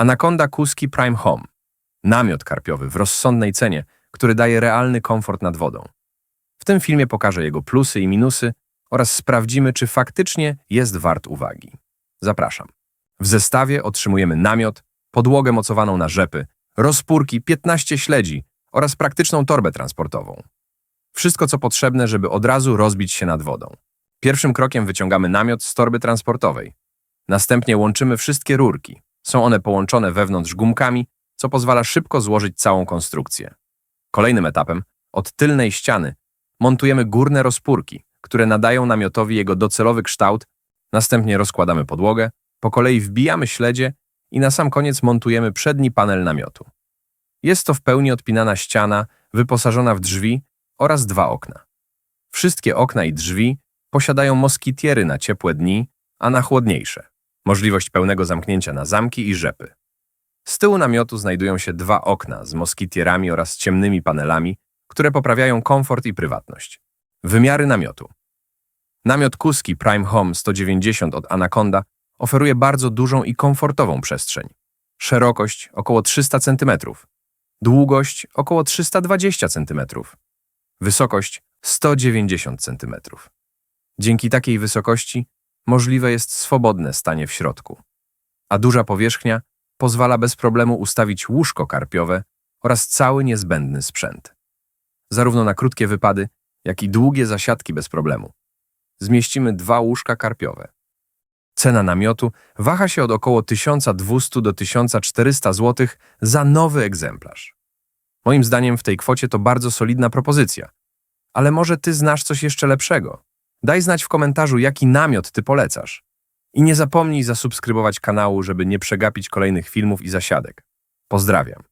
Anaconda Kuski Prime Home. Namiot karpiowy w rozsądnej cenie, który daje realny komfort nad wodą. W tym filmie pokażę jego plusy i minusy oraz sprawdzimy, czy faktycznie jest wart uwagi. Zapraszam. W zestawie otrzymujemy namiot, podłogę mocowaną na rzepy, rozpórki, 15 śledzi oraz praktyczną torbę transportową. Wszystko, co potrzebne, żeby od razu rozbić się nad wodą. Pierwszym krokiem wyciągamy namiot z torby transportowej. Następnie łączymy wszystkie rurki. Są one połączone wewnątrz gumkami, co pozwala szybko złożyć całą konstrukcję. Kolejnym etapem, od tylnej ściany, montujemy górne rozpórki, które nadają namiotowi jego docelowy kształt, następnie rozkładamy podłogę, po kolei wbijamy śledzie i na sam koniec montujemy przedni panel namiotu. Jest to w pełni odpinana ściana, wyposażona w drzwi oraz dwa okna. Wszystkie okna i drzwi posiadają moskitiery na ciepłe dni, a na chłodniejsze. Możliwość pełnego zamknięcia na zamki i rzepy. Z tyłu namiotu znajdują się dwa okna z moskitierami oraz ciemnymi panelami, które poprawiają komfort i prywatność. Wymiary namiotu. Namiot Kuski Prime Home 190 od Anaconda oferuje bardzo dużą i komfortową przestrzeń. Szerokość około 300 cm, długość około 320 cm, wysokość 190 cm. Dzięki takiej wysokości możliwe jest swobodne stanie w środku, a duża powierzchnia pozwala bez problemu ustawić łóżko karpiowe oraz cały niezbędny sprzęt. Zarówno na krótkie wypady, jak i długie zasiadki bez problemu. Zmieścimy dwa łóżka karpiowe. Cena namiotu waha się od około 1200 do 1400 zł za nowy egzemplarz. Moim zdaniem w tej kwocie to bardzo solidna propozycja. Ale może ty znasz coś jeszcze lepszego? Daj znać w komentarzu, jaki namiot ty polecasz. I nie zapomnij zasubskrybować kanału, żeby nie przegapić kolejnych filmów i zasiadek. Pozdrawiam.